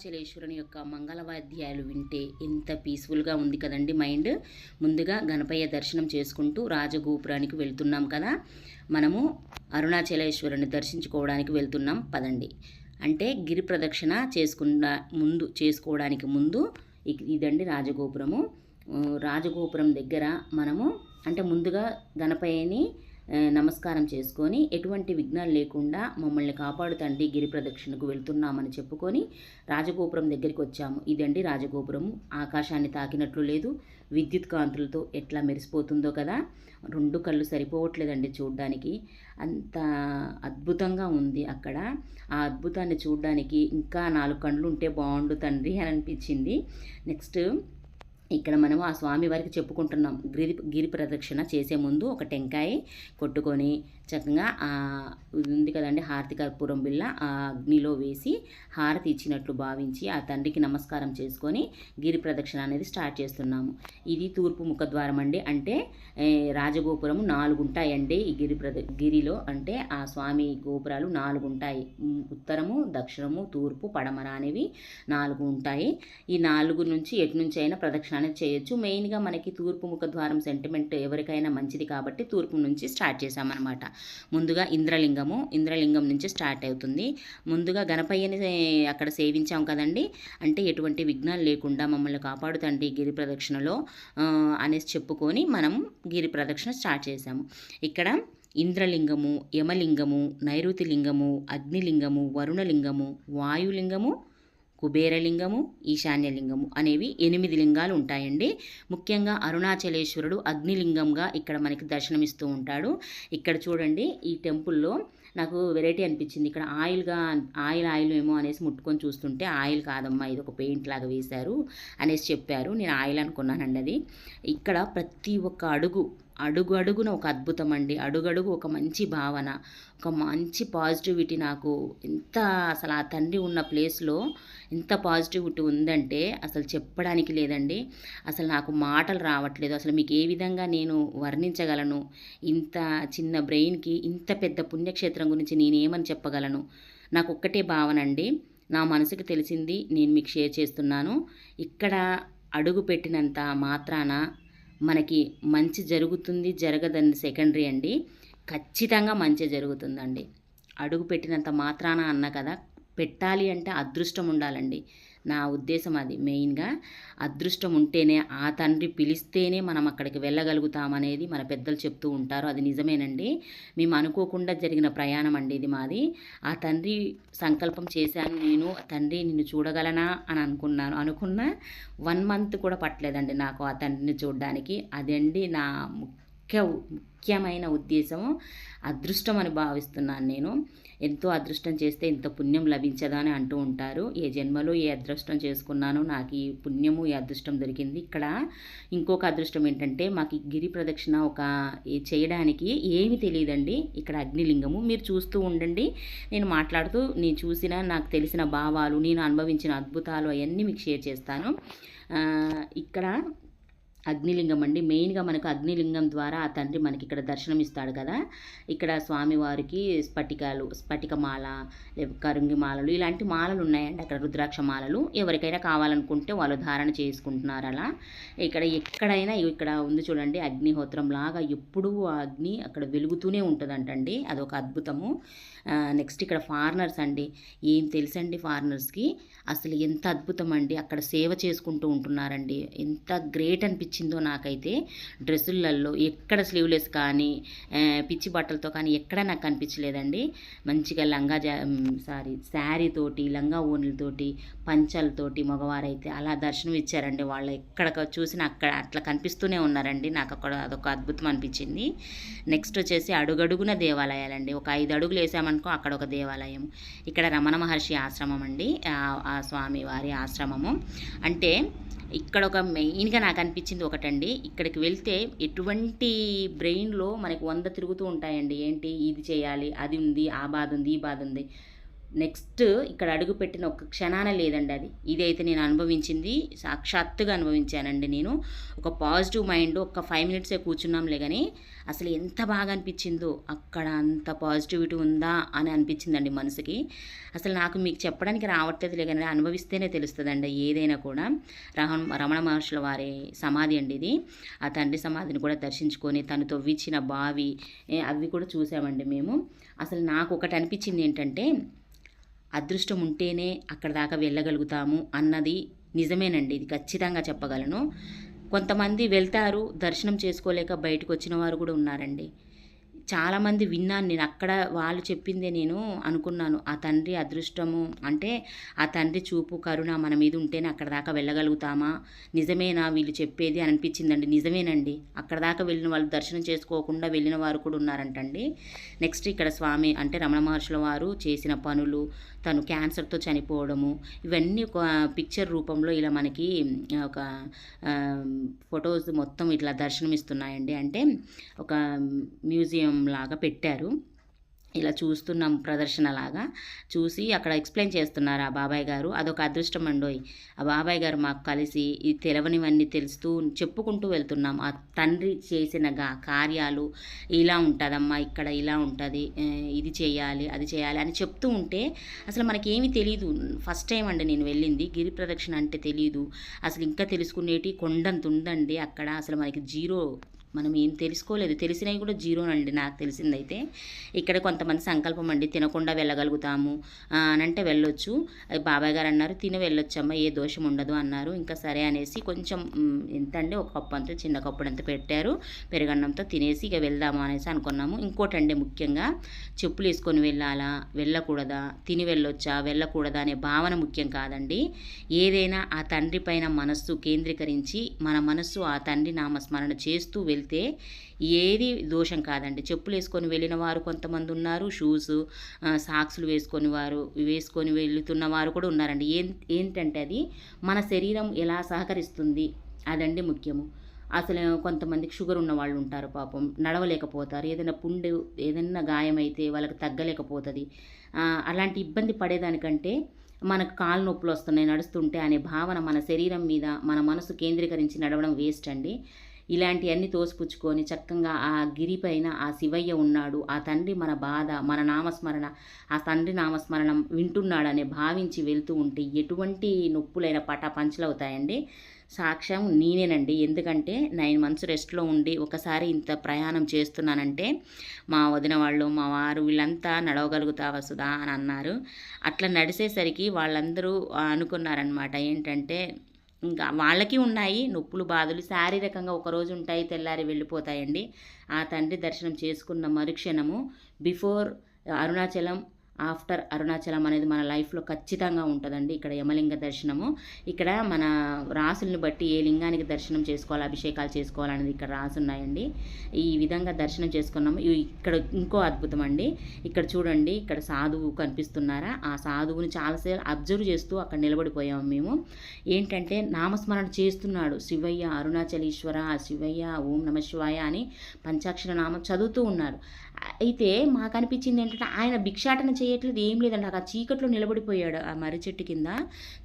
అరుణాచలేశ్వరుని యొక్క మంగళవాద్యాలు వింటే ఎంత పీస్ఫుల్గా ఉంది కదండి మైండ్. ముందుగా గణపయ్య దర్శనం చేసుకుంటూ రాజగోపురానికి వెళ్తున్నాం కదా. మనము అరుణాచలేశ్వరుని దర్శించుకోవడానికి వెళ్తున్నాం. పదండి. అంటే గిరి ప్రదక్షిణ చేసుకున్న ముందు చేసుకోవడానికి ముందు ఇదండి రాజగోపురము. రాజగోపురం దగ్గర మనము అంటే ముందుగా గణపయ్యని నమస్కారం చేసుకొని ఎటువంటి విఘ్నాలు లేకుండా మమ్మల్ని కాపాడు తండ్రి గిరి ప్రదక్షిణకు వెళ్తున్నామని చెప్పుకొని రాజగోపురం దగ్గరికి వచ్చాము. ఇదండి రాజగోపురము ఆకాశాన్ని తాకినట్లు లేదు. విద్యుత్ కాంతులతో ఎట్లా మెరిసిపోతుందో కదా. రెండు కళ్ళు సరిపోవట్లేదండి చూడడానికి. అంత అద్భుతంగా ఉంది అక్కడ. ఆ అద్భుతాన్ని చూడడానికి ఇంకా నాలుగు కళ్ళు ఉంటే బాగుండు తండ్రి అని అనిపించింది. నెక్స్ట్ ఇక్కడ మనం ఆ స్వామి వారికి చెప్పుకుంటున్నాం. గిరి గిరి ప్రదక్షిణ చేసే ముందు ఒక టెంకాయ కొట్టుకొని చక్కగా ఆ ఉంది కదండి హారతి కర్పూరం బిళ్ళ ఆ అగ్నిలో వేసి హారతి ఇచ్చినట్లు భావించి ఆ తండ్రికి నమస్కారం చేసుకొని గిరి ప్రదక్షిణ అనేది స్టార్ట్ చేస్తున్నాము. ఇది తూర్పు ముఖద్వారం అండి. అంటే రాజగోపురము నాలుగు ఉంటాయండి ఈ గిరి ప్రద గిరిలో అంటే ఆ స్వామి గోపురాలు నాలుగు ఉంటాయి ఉత్తరము దక్షిణము తూర్పు పడమర అనేవి నాలుగు ఉంటాయి ఈ నాలుగు నుంచి ఎటు నుంచి అయినా ప్రదక్షిణ అనేది చేయొచ్చు. మెయిన్గా మనకి తూర్పు ముఖ ద్వారం సెంటిమెంట్ ఎవరికైనా మంచిది కాబట్టి తూర్పు నుంచి స్టార్ట్ చేశామన్నమాట. ముందుగా ఇంద్రలింగము ఇంద్రలింగం నుంచి స్టార్ట్ అవుతుంది. ముందుగా గణపయ్యని సే- అక్కడ సేవించాం కదండి. అంటే ఎటువంటి విఘ్నాలు లేకుండా మమ్మల్ని కాపాడుతండి గిరి ప్రదక్షిణలో అనేసి చెప్పుకొని మనం గిరి ప్రదక్షిణ స్టార్ట్ చేశాము. ఇక్కడ ఇంద్రలింగము యమలింగము నైరుతి లింగము అగ్నిలింగము వరుణలింగము వాయులింగము కుబేరలింగము ఈశాన్యలింగము అనేవి ఎనిమిది లింగాలు ఉంటాయండి. ముఖ్యంగా అరుణాచలేశ్వరుడు అగ్నిలింగంగా ఇక్కడ మనకి దర్శనమిస్తూ ఉంటాడు. ఇక్కడ చూడండి ఈ టెంపుల్లో నాకు వెరైటీ అనిపించింది. ఇక్కడ ఆయిల్గా ఆయిల్ ఆయిల్ ఏమో అనేసి ముట్టుకొని చూస్తుంటే ఆయిల్ కాదమ్మా ఇది ఒక పెయింట్ లాగా వేశారు అనేసి చెప్పారు. నేను ఆయిల్ అనుకున్నానండి అది. ఇక్కడ ప్రతి ఒక్క అడుగు అడుగు అడుగున ఒక అద్భుతం అండి అడుగడుగు ఒక మంచి భావన ఒక మంచి పాజిటివిటీ నాకు ఎంత అసలు ఆ తండ్రి ఉన్న ప్లేస్లో ఎంత పాజిటివిటీ ఉందంటే అసలు చెప్పడానికి లేదండి. అసలు నాకు మాటలు రావట్లేదు. అసలు మీకు ఏ విధంగా నేను వర్ణించగలను? ఇంత చిన్న బ్రెయిన్కి ఇంత పెద్ద పుణ్యక్షేత్రం గురించి నేనేమని చెప్పగలను? నాకు ఒక్కటే భావన అండి. నా మనసుకు తెలిసింది నేను మీకు షేర్ చేస్తున్నాను. ఇక్కడ అడుగు పెట్టినంత మాత్రాన మనకి మంచి జరుగుతుంది జరగదని సెకండరీ అండి. ఖచ్చితంగా మంచి జరుగుతుందండి. అడుగు పెట్టినంత మాత్రాన అన్న కదా పెట్టాలి అంటే అదృష్టం ఉండాలండి. నా ఉద్దేశం అది. మెయిన్గా అదృష్టం ఉంటేనే ఆ తండ్రి పిలిస్తేనే మనం అక్కడికి వెళ్ళగలుగుతామనేది మన పెద్దలు చెప్తూ ఉంటారు. అది నిజమేనండి. మేము అనుకోకుండా జరిగిన ప్రయాణం అండి ఇది మాది. ఆ తండ్రి సంకల్పం చేశాను నేను. తండ్రి నిన్ను చూడగలనా అని అనుకున్నాను. అనుకున్న వన్ మంత్ కూడా పట్టలేదండి నాకు ఆ తండ్రిని చూడడానికి. అదండి నా ముఖ్య ముఖ్యమైన ఉద్దేశం అదృష్టం అని భావిస్తున్నాను నేను. ఎంతో అదృష్టం చేస్తే ఇంత పుణ్యం లభించదా అని అంటూ ఉంటారు. ఏ జన్మలో ఏ అదృష్టం చేసుకున్నానో నాకు ఈ పుణ్యము ఈ అదృష్టం దొరికింది. ఇక్కడ ఇంకొక అదృష్టం ఏంటంటే మాకు గిరి ప్రదక్షిణ ఒక చేయడానికి ఏమి తెలియదండి. ఇక్కడ అగ్నిలింగము. మీరు చూస్తూ ఉండండి. నేను మాట్లాడుతూ నేను చూసిన నాకు తెలిసిన భావాలు నేను అనుభవించిన అద్భుతాలు అవన్నీ మీకు షేర్ చేస్తాను. ఇక్కడ అగ్నిలింగం అండి. మెయిన్గా మనకు అగ్నిలింగం ద్వారా ఆ తండ్రి మనకి ఇక్కడ దర్శనం ఇస్తాడు కదా. ఇక్కడ స్వామివారికి స్ఫటికాలు స్ఫటికమాల లేక కరుంగి మాలలు ఇలాంటి మాలలు ఉన్నాయండి అక్కడ రుద్రాక్ష మాలలు. ఎవరికైనా కావాలనుకుంటే వాళ్ళు ధారణ చేసుకుంటున్నారు అలా. ఇక్కడ ఎక్కడైనా ఇక్కడ ఉంది చూడండి అగ్నిహోత్రం లాగా ఎప్పుడూ ఆ అగ్ని అక్కడ వెలుగుతూనే ఉంటుందంటండి. అదొక అద్భుతము. నెక్స్ట్ ఇక్కడ ఫారినర్స్ అండి. ఏం తెలుసండి ఫారినర్స్కి? అసలు ఎంత అద్భుతం అండి అక్కడ సేవ చేసుకుంటూ ఉంటున్నారండి. ఎంత గ్రేట్ అనిపించింది. నాకైతే డ్రెస్సులలో ఎక్కడ స్లీవ్లెస్ కానీ పిచ్చి బట్టలతో కానీ ఎక్కడ నాకు కనిపించలేదండి మంచిగా లంగా జా సారీ శారీ తోటి లంగా ఓన్లతోటి పంచాలతోటి మగవారైతే అలా దర్శనం ఇచ్చారండి. వాళ్ళు ఎక్కడ చూసినా అక్కడ అట్లా కనిపిస్తూనే ఉన్నారండి. నాకు అక్కడ అదొక అద్భుతం అనిపించింది. నెక్స్ట్ వచ్చేసి అడుగడుగున దేవాలయాలండి. ఒక ఐదు అడుగులు వేసామనుకో అక్కడ ఒక దేవాలయం. ఇక్కడ రమణ మహర్షి ఆశ్రమం అండి. ఆ- ఆ స్వామి వారి ఆశ్రమము. అంటే ఇక్కడ ఒక మెయిన్గా నాకు అనిపించింది ఒకటండి. ఇక్కడికి వెళ్తే ఎటువంటి బ్రెయిన్లో మనకి వంద తిరుగుతూ ఉంటాయండి. ఏంటి? ఇది చేయాలి అది ఉంది ఆ బాధ ఉంది ఈ బాధ ఉంది. నెక్స్ట్ ఇక్కడ అడుగు పెట్టిన ఒక్క క్షణాన లేదండి అది. ఇదైతే నేను అనుభవించింది సాక్షాత్తుగా అనుభవించానండి నేను. ఒక పాజిటివ్ మైండ్ ఒక ఫైవ్ మినిట్సే కూర్చున్నాంలే కానీ అసలు ఎంత బాగా అనిపించిందో అక్కడ అంత పాజిటివిటీ ఉందా అని అనిపించిందండి మనసుకి. అసలు నాకు మీకు చెప్పడానికి రావట్లేదు కానీ అనుభవిస్తేనే తెలుస్తుందండి ఏదైనా కూడా. రమణ రమణ మహర్షుల వారి సమాధి అండి ఇది. ఆ తండ్రి సమాధిని కూడా దర్శించుకొని తను తవ్వించిన బావి అవి కూడా చూసామండి మేము. అసలు నాకు ఒకటి అనిపించింది ఏంటంటే అదృష్టం ఉంటేనే అక్కడ దాకా వెళ్ళగలుగుతాము అన్నది నిజమేనండి. ఇది ఖచ్చితంగా చెప్పగలను. కొంతమంది వెళ్తారు దర్శనం చేసుకోలేక బయటకు వచ్చిన వారు కూడా ఉన్నారండి. చాలామంది విన్నాను నేను అక్కడ వాళ్ళు చెప్పిందే నేను అనుకున్నాను. ఆ తండ్రి అదృష్టము అంటే ఆ తండ్రి చూపు కరుణ మన మీద ఉంటేనే అక్కడ దాకా వెళ్ళగలుగుతామా? నిజమేనా వీళ్ళు చెప్పేది అని అనిపించిందండి. నిజమేనండి. అక్కడ దాకా వెళ్ళిన వాళ్ళు దర్శనం చేసుకోకుండా వెళ్ళిన వారు కూడా ఉన్నారంటండి. నెక్స్ట్ ఇక్కడ స్వామి అంటే రమణ మహర్షుల వారు చేసిన పనులు తను క్యాన్సర్తో చనిపోవడము ఇవన్నీ ఒక పిక్చర్ రూపంలో ఇలా మనకి ఒక ఫొటోస్ మొత్తం ఇట్లా దర్శనం ఇస్తున్నాయండి అంటే ఒక మ్యూజియం లాగా పెట్టారు. ఇలా చూస్తున్నాం ప్రదర్శనలాగా. చూసి అక్కడ ఎక్స్ప్లెయిన్ చేస్తున్నారు ఆ బాబాయ్ గారు. అదొక అదృష్టం అండోయ్. ఆ బాబాయ్ గారు మాకు కలిసి ఈ తెలవనివన్నీ తెలుస్తూ చెప్పుకుంటూ వెళ్తున్నాం. ఆ తండ్రి చేసిన గా కార్యాలు ఇలా ఉంటుందమ్మా ఇక్కడ ఇలా ఉంటుంది ఇది చేయాలి అది చేయాలి అని చెప్తూ ఉంటే అసలు మనకి ఏమీ తెలియదు ఫస్ట్ టైం అండి నేను వెళ్ళింది. గిరి ప్రదక్షిణ అంటే తెలియదు అసలు ఇంకా తెలుసుకునేటి కొండంత ఉందండి. అక్కడ అసలు మనకి జీరో మనం ఏం తెలుసుకోలేదు. తెలిసినవి కూడా జీరోనండి నాకు తెలిసిందైతే. ఇక్కడ కొంతమంది సంకల్పం అండి తినకుండా వెళ్ళగలుగుతాము. అని అంటే వెళ్ళొచ్చు. బాబాయ్ గారు అన్నారు తిని వెళ్ళొచ్చమ్మా ఏ దోషం ఉండదు అన్నారు. ఇంకా సరే అనేసి కొంచెం ఎంత అండి? ఒక కప్పు అంతా చిన్న కప్పుడు అంతా పెట్టారు. పెరుగన్నంతో తినేసి ఇక వెళ్దాము అనేసి అనుకున్నాము. ఇంకోటండి ముఖ్యంగా చెప్పులు వేసుకొని వెళ్ళాలా వెళ్ళకూడదా తిని వెళ్ళొచ్చా వెళ్ళకూడదా అనే భావన ముఖ్యం కాదండి. ఏదైనా ఆ తండ్రి పైన మనస్సు కేంద్రీకరించి మన మనస్సు ఆ తండ్రి నామస్మరణ చేస్తూ వెళ్తే ఏది దోషం కాదండి. చెప్పులు వేసుకొని వెళ్ళిన వారు కొంతమంది ఉన్నారు. షూస్ సాక్స్లు వేసుకొని వారు వేసుకొని వెళుతున్న వారు కూడా ఉన్నారండి. ఏం ఏంటంటే అది మన శరీరం ఎలా సహకరిస్తుంది అదండి ముఖ్యము. అసలు కొంతమందికి షుగర్ ఉన్న వాళ్ళు ఉంటారు పాపం నడవలేకపోతారు. ఏదైనా పుండు ఏదైనా గాయమైతే వాళ్ళకి తగ్గలేకపోతుంది. అలాంటి ఇబ్బంది పడేదానికంటే మనకు కాలు నొప్పులు వస్తున్నాయి నడుస్తుంటే అనే భావన మన శరీరం మీద మన మనసు కేంద్రీకరించి నడవడం వేస్ట్ అండి. ఇలాంటివన్నీ తోసిపుచ్చుకొని చక్కగా ఆ గిరి పైన ఆ శివయ్య ఉన్నాడు. ఆ తండ్రి మన బాధ మన నామస్మరణ ఆ తండ్రి నామస్మరణం వింటున్నాడని భావించి వెళ్తూ ఉంటే ఎటువంటి నొప్పులైన పటా పంచలవుతాయండి? సాక్ష్యం నేనేనండి. ఎందుకంటే నైన్ మంత్స్ రెస్ట్లో ఉండి ఒకసారి ఇంత ప్రయాణం చేస్తున్నానంటే మా వదిన వాళ్ళు మా వారు వీళ్ళంతా నడవగలుగుతావా సుధా అని అన్నారు. అట్లా నడిచేసరికి వాళ్ళందరూ అనుకున్నారనమాట ఏంటంటే ఇంకా వాళ్ళకి ఉన్నాయి. నొప్పులు బాధలు శారీరకంగా ఒకరోజు ఉంటాయి తెల్లారి వెళ్ళిపోతాయండి. ఆ తండ్రి దర్శనం చేసుకున్న మరుక్షణము బిఫోర్ అరుణాచలం ఆఫ్టర్ అరుణాచలం అనేది మన లైఫ్లో ఖచ్చితంగా ఉంటుందండి ఇక్కడ యమలింగ దర్శనము. ఇక్కడ మన రాసులను బట్టి ఏ లింగానికి దర్శనం చేసుకోవాలి అభిషేకాలు చేసుకోవాలనేది ఇక్కడ రాసున్నాయండి. ఈ విధంగా దర్శనం చేసుకున్నాము. ఇక్కడ ఇంకో అద్భుతం అండి. ఇక్కడ చూడండి ఇక్కడ సాధువు కనిపిస్తున్నారా? ఆ సాధువుని చాలాసేపు అబ్జర్వ్ చేస్తూ అక్కడ నిలబడిపోయాము మేము. ఏంటంటే నామస్మరణ చేస్తున్నాడు. శివయ్య అరుణాచలీశ్వర శివయ్య ఓం నమ శివాయ అని పంచాక్షర నామం చదువుతూ ఉన్నారు. అయితే మాకు అనిపించింది ఏంటంటే ఆయన భిక్షాటన చేయట్లేదు ఏం లేదండి. ఆ చీకట్లో నిలబడిపోయాడు ఆ మర్రి చెట్టు కింద.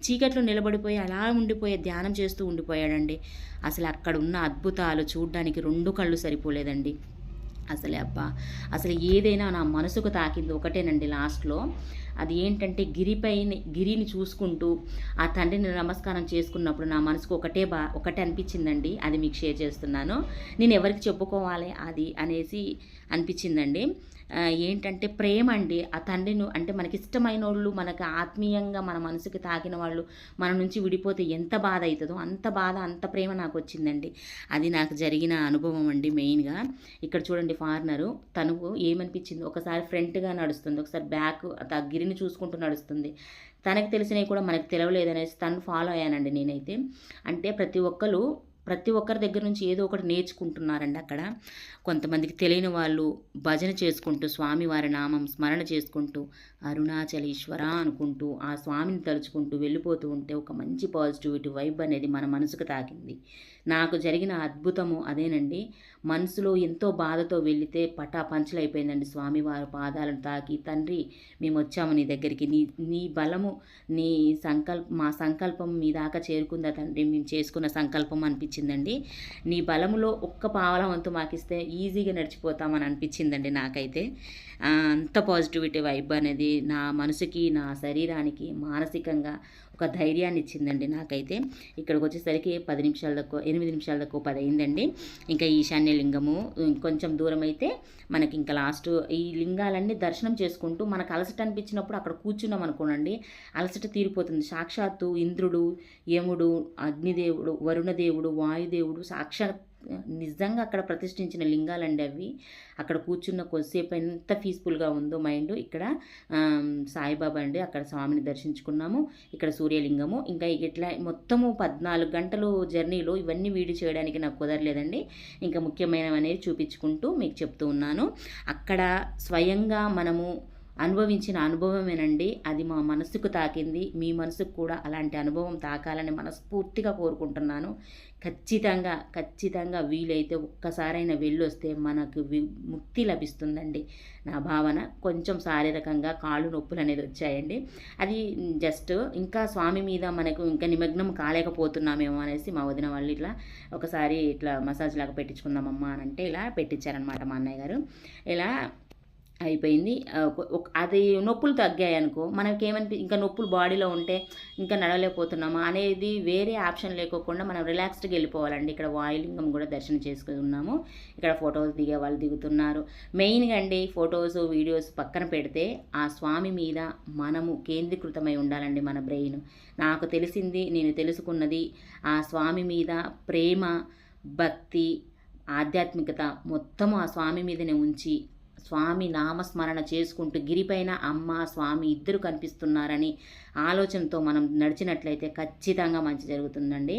చీకట్లో నిలబడిపోయి అలా ఉండిపోయే ధ్యానం చేస్తూ ఉండిపోయాడండి. అసలు అక్కడ ఉన్న అద్భుతాలు చూడ్డానికి రెండు కళ్ళు సరిపోలేదండి. అసలే అబ్బా. అసలు ఏదైనా నా మనసుకు తాకింది ఒకటేనండి లాస్ట్లో. అది ఏంటంటే గిరిపైన గిరిని చూసుకుంటూ ఆ తండ్రిని నమస్కారం చేసుకున్నప్పుడు నా మనసుకు ఒకటే బా ఒకటే అనిపించిందండి. అది మీకు షేర్ చేస్తున్నాను. నేను ఎవరికి చెప్పుకోవాలి అది అనేసి అనిపించిందండి. ఏంటంటే ప్రేమ అండి. ఆ తండ్రిని అంటే మనకి ఇష్టమైన వాళ్ళు మనకు ఆత్మీయంగా మన మనసుకి తాకిన వాళ్ళు మన నుంచి విడిపోతే ఎంత బాధ అవుతుందో అంత బాధ అంత ప్రేమ నాకు వచ్చిందండి. అది నాకు జరిగిన అనుభవం అండి మెయిన్గా. ఇక్కడ చూడండి ఫారినరు తను ఏమనిపించింది? ఒకసారి ఫ్రంట్గా నడుస్తుంది. ఒకసారి బ్యాక్ ఆ వీడిని చూసుకుంటూ నడుస్తుంది. తనకు తెలిసినవి కూడా మనకు తెలవలేదనేసి తను ఫాలో అయ్యానండి నేనైతే. అంటే ప్రతి ఒక్కరు ప్రతి ఒక్కరి దగ్గర నుంచి ఏదో ఒకటి నేర్చుకుంటున్నారండి అక్కడ. కొంతమందికి తెలియని వాళ్ళు భజన చేసుకుంటూ స్వామివారి నామం స్మరణ చేసుకుంటూ అరుణాచలీశ్వర అనుకుంటూ ఆ స్వామిని తలుచుకుంటూ వెళ్ళిపోతూ ఉంటే ఒక మంచి పాజిటివిటీ వైబ్ అనేది మన మనసుకు తాకింది. నాకు జరిగిన అద్భుతము అదేనండి. మనసులో ఎంతో బాధతో వెళితే పటా పంచలైపోయిందండి స్వామివారి పాదాలను తాకి తండ్రి మేము వచ్చాము నీ దగ్గరికి. నీ నీ బలము నీ సంకల్ప మా సంకల్పం మీ దాకా చేరుకుందా తండ్రి? మేము చేసుకున్న సంకల్పం అనిపించిందండి. నీ బలములో ఒక్క పావలవంతు మాకిస్తే ఈజీగా నడిచిపోతామని అనిపించిందండి నాకైతే. అంత పాజిటివిటీ వైబ్ అనేది నా మనసుకి నా శరీరానికి మానసికంగా ఒక ధైర్యాన్ని ఇచ్చిందండి నాకైతే. ఇక్కడికి వచ్చేసరికి పది నిమిషాల ఎనిమిది నిమిషాల దాకా పది అయిందండి ఇంకా ఈశాన్య లింగము కొంచెం దూరం అయితే మనకి ఇంకా లాస్ట్ ఈ లింగాలన్నీ దర్శనం చేసుకుంటూ మనకు అలసట అనిపించినప్పుడు అక్కడ కూర్చున్నాం అనుకోనండి. అలసట తీరిపోతుంది. సాక్షాత్తు ఇంద్రుడు యముడు అగ్నిదేవుడు వరుణదేవుడు వాయుదేవుడు సాక్షాత్ నిజంగా అక్కడ ప్రతిష్ఠించిన లింగాలండి అవి. అక్కడ కూర్చున్న కొద్దిసేపు ఎంత పీస్ఫుల్గా ఉందో మైండ్ ఇక్కడ సాయిబాబా అండి అక్కడ స్వామిని దర్శించుకున్నాము. ఇక్కడ సూర్యలింగము. ఇంకా ఇట్లా మొత్తము పద్నాలుగు గంటలు జర్నీలో ఇవన్నీ వీడియో చేయడానికి నాకు కుదరలేదండి. ఇంకా ముఖ్యమైనవి అనేది చూపించుకుంటూ మీకు చెప్తూ ఉన్నాను. అక్కడ స్వయంగా మనము అనుభవించిన అనుభవమేనండి. అది మా మనసుకు తాకింది. మీ మనసుకు కూడా అలాంటి అనుభవం తాకాలని మనస్ఫూర్తిగా కోరుకుంటున్నాను. ఖచ్చితంగా ఖచ్చితంగా వీలైతే ఒక్కసారైనా వెళ్ళొస్తే మనకు ముక్తి లభిస్తుందండి. నా భావన కొంచెం శారీరకంగా కాళ్ళు నొప్పులు అనేది వచ్చాయండి. అది జస్ట్ ఇంకా స్వామి మీద మనకు ఇంకా నిమగ్నం కాలేకపోతున్నామేమో అనేసి మా వదిన వాళ్ళు ఇట్లా ఒకసారి ఇట్లా మసాజ్ లాగా పెట్టించుకుందామమ్మా అని అంటే ఇలా పెట్టించారనమాట మా అన్నయ్య గారు. ఇలా అయిపోయింది. అది నొప్పులు తగ్గాయి అనుకో మనకేమనిపి ఇంకా నొప్పులు బాడీలో ఉంటే ఇంకా నడవలేకపోతున్నామా అనేది వేరే ఆప్షన్ లేకోకుండా మనం రిలాక్స్డ్గా వెళ్ళిపోవాలండి. ఇక్కడ వాయులింగం కూడా దర్శనం చేసుకున్నాము. ఇక్కడ ఫొటోస్ దిగే వాళ్ళు దిగుతున్నారు. మెయిన్గా అండి ఫొటోస్ వీడియోస్ పక్కన పెడితే ఆ స్వామి మీద మనము కేంద్రీకృతమై ఉండాలండి మన బ్రెయిన్. నాకు తెలిసింది నేను తెలుసుకున్నది ఆ స్వామి మీద ప్రేమ భక్తి ఆధ్యాత్మికత మొత్తము ఆ స్వామి మీదనే ఉంచి స్వామి నామస్మరణ చేసుకుంటూ గిరిపైన అమ్మ స్వామి ఇద్దరు కనిపిస్తున్నారని ఆలోచనతో మనం నడిచినట్లయితే ఖచ్చితంగా మంచి జరుగుతుందండి.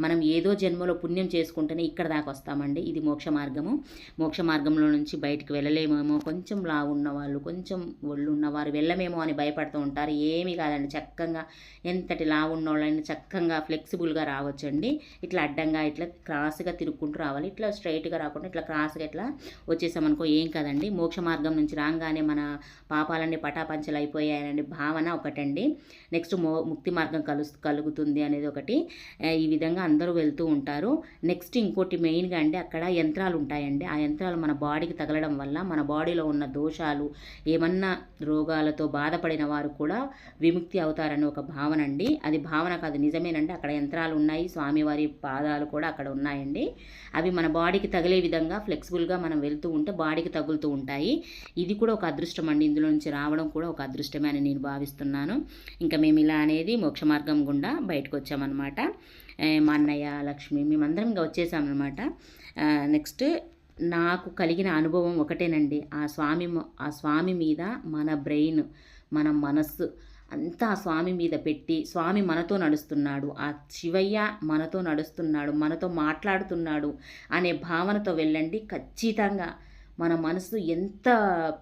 మనం ఏదో జన్మలో పుణ్యం చేసుకుంటేనే ఇక్కడ దాకా వస్తామండి. ఇది మోక్ష మార్గము. మోక్ష మార్గంలో నుంచి బయటికి వెళ్ళలేమేమో. కొంచెం లా ఉన్నవాళ్ళు కొంచెం ఒళ్ళు ఉన్నవారు వెళ్ళమేమో అని భయపడుతూ ఉంటారు. ఏమీ కాదండి. చక్కగా ఎంతటి లా ఉన్నోళ్ళని చక్కగా ఫ్లెక్సిబుల్గా రావచ్చండి. ఇట్లా అడ్డంగా ఇట్లా క్రాస్గా తిరుక్కుంటూ రావాలి. ఇట్లా స్ట్రైట్గా రాకుండా ఇట్లా క్రాస్గా ఇట్లా వచ్చేసామనుకో ఏం కాదండి. మోక్ష మార్గం నుంచి రాగానే మన పాపాలన్నీ పటాపంచలు అయిపోయాయనే భావన ఒకటండి. నెక్స్ట్ మో ముక్తి మార్గం కలు కలుగుతుంది అనేది ఒకటి. ఈ విధంగా అందరూ వెళ్తూ ఉంటారు. నెక్స్ట్ ఇంకోటి మెయిన్గా అండి అక్కడ యంత్రాలు ఉంటాయండి. ఆ యంత్రాలు మన బాడీకి తగలడం వల్ల మన బాడీలో ఉన్న దోషాలు ఏమన్నా రోగాలతో బాధపడిన వారు కూడా విముక్తి అవుతారని ఒక భావన అండి. అది భావన కాదు నిజమేనండి. అక్కడ యంత్రాలు ఉన్నాయి స్వామివారి పాదాలు కూడా అక్కడ ఉన్నాయండి. అవి మన బాడీకి తగిలే విధంగా ఫ్లెక్సిబుల్గా మనం వెళ్తూ ఉంటే బాడీకి తగులుతూ ఉంటాయి. ఇది కూడా ఒక అదృష్టం అండి. ఇందులో నుంచి రావడం కూడా ఒక అదృష్టమే అని నేను భావిస్తున్నాను. ఇంకా మేము ఇలా అనేది మోక్ష మార్గం గుండా బయటకు వచ్చామన్నమాట. మా అన్నయ్య లక్ష్మి మేమందరం ఇంకా వచ్చేసామన్నమాట. నెక్స్ట్ నాకు కలిగిన అనుభవం ఒకటేనండి. ఆ స్వామి ఆ స్వామి మీద మన బ్రెయిన్ మన మనస్సు అంతా ఆ స్వామి మీద పెట్టి స్వామి మనతో నడుస్తున్నాడు. ఆ శివయ్య మనతో నడుస్తున్నాడు మనతో మాట్లాడుతున్నాడు అనే భావనతో వెళ్ళండి. ఖచ్చితంగా మన మనసు ఎంత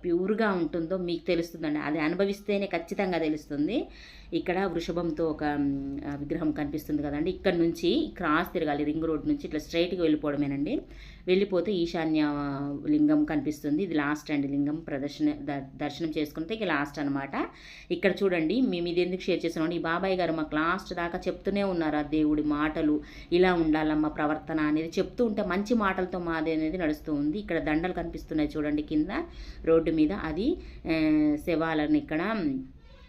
ప్యూర్గా ఉంటుందో మీకు తెలుస్తుందండి. అది అనుభవిస్తేనే ఖచ్చితంగా తెలుస్తుంది. ఇక్కడ వృషభంతో ఒక విగ్రహం కనిపిస్తుంది కదండి. ఇక్కడ నుంచి క్రాస్ తిరగాలి రింగ్ రోడ్ నుంచి ఇట్లా స్ట్రైట్గా వెళ్ళిపోవడమేనండి. వెళ్ళిపోతే ఈశాన్య లింగం కనిపిస్తుంది. ఇది లాస్ట్ అండి లింగం. ప్రదర్శన దర్శనం చేసుకుంటే ఇక లాస్ట్ అనమాట ఇక్కడ చూడండి మేము ఇది ఎందుకు షేర్ చేస్తున్నాం ఈ బాబాయ్ గారు మాకు లాస్ట్ దాకా చెప్తూనే ఉన్నారు ఆ దేవుడి మాటలు. ఇలా ఉండాలమ్మ ప్రవర్తన అనేది చెప్తూ ఉంటే మంచి మాటలతో మాది అనేది నడుస్తూ ఉంది. ఇక్కడ దండలు కనిపిస్తున్నాయి చూడండి కింద రోడ్డు మీద. అది శవాలను ఇక్కడ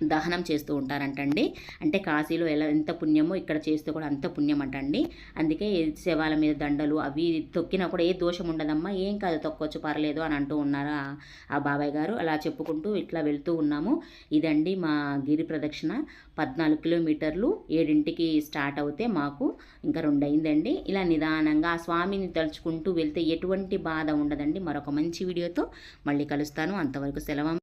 దహనం చేస్తూ ఉంటారంటండి. అంటే కాశీలో ఎలా ఎంత పుణ్యమో ఇక్కడ చేస్తే కూడా అంత పుణ్యం అంటండి అందుకే శవాల మీద దండలు అవి తొక్కినా కూడా ఏ దోషం ఉండదమ్మా ఏం కాదు తొక్కొచ్చు పర్లేదు అని అంటూ ఉన్నారు ఆ బాబాయ్ గారు. అలా చెప్పుకుంటూ ఇట్లా వెళ్తూ ఉన్నాము. ఇదండి మా గిరి ప్రదక్షిణ. పద్నాలుగు కిలోమీటర్లు ఏడింటికి స్టార్ట్ అవుతే మాకు ఇంకా రెండు అయిందండి ఇలా నిదానంగా ఆ స్వామిని తలుచుకుంటూ వెళ్తే ఎటువంటి బాధ ఉండదండి. మరొక మంచి వీడియోతో మళ్ళీ కలుస్తాను. అంతవరకు సెలవు.